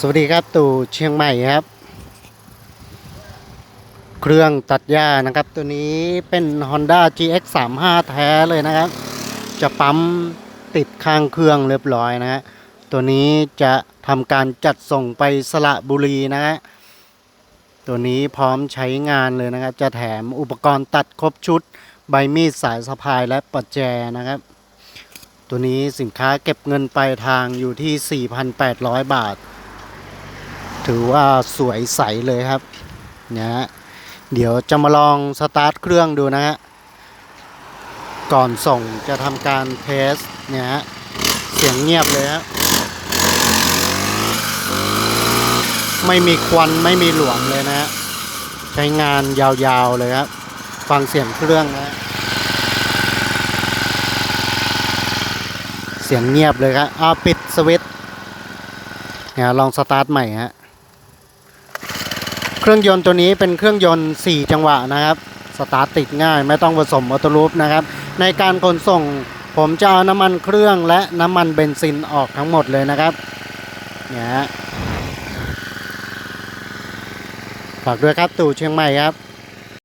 สวัสดีครับตู่เชียงใหม่ครับ เครื่องตัดหญ้านะครับ ตัวนี้เป็น Honda GX 3 5แท้เลยนะครับ จะปั๊มติดข้างเครื่องเรียบร้อยนะฮะตัวนี้จะทำการจัดส่งไปสระบุรีนะฮะตัวนี้พร้อมใช้งานเลยนะครับ จะแถมอุปกรณ์ตัดครบชุด ใบมีดสายสะพายและปัจแจนะครับ ตัวนี้สินค้าเก็บเงินปลายทางอยู่ที่ 4,800 บาท ถือว่าสวยใสเลยครับนะฮะเดี๋ยวจะมาลองสตาร์ทเครื่องดูนะฮะก่อนส่งจะทำการเทสเนี่ยฮะเสียงเงียบเลยฮะไม่มีควันไม่มีหลวมเลยนะฮะใช้งานยาวๆเลยครับฟังเสียงเครื่องนะฮะเสียงเงียบเลยครับอ้าปิดสวิตช์เนี่ยลองสตาร์ทใหม่ฮะ เครื่องยนต์ตัวนี้เป็นเครื่องยนต์ 4 จังหวะนะครับ สตาร์ทติดง่ายไม่ต้องผสมออโตลูปนะครับ ในการขนส่งผมจะเอาน้ำมันเครื่องและน้ำมันเบนซินออกทั้งหมดเลยนะครับ เนี่ยฮะฝากด้วยครับตู่เชียงใหม่ครับ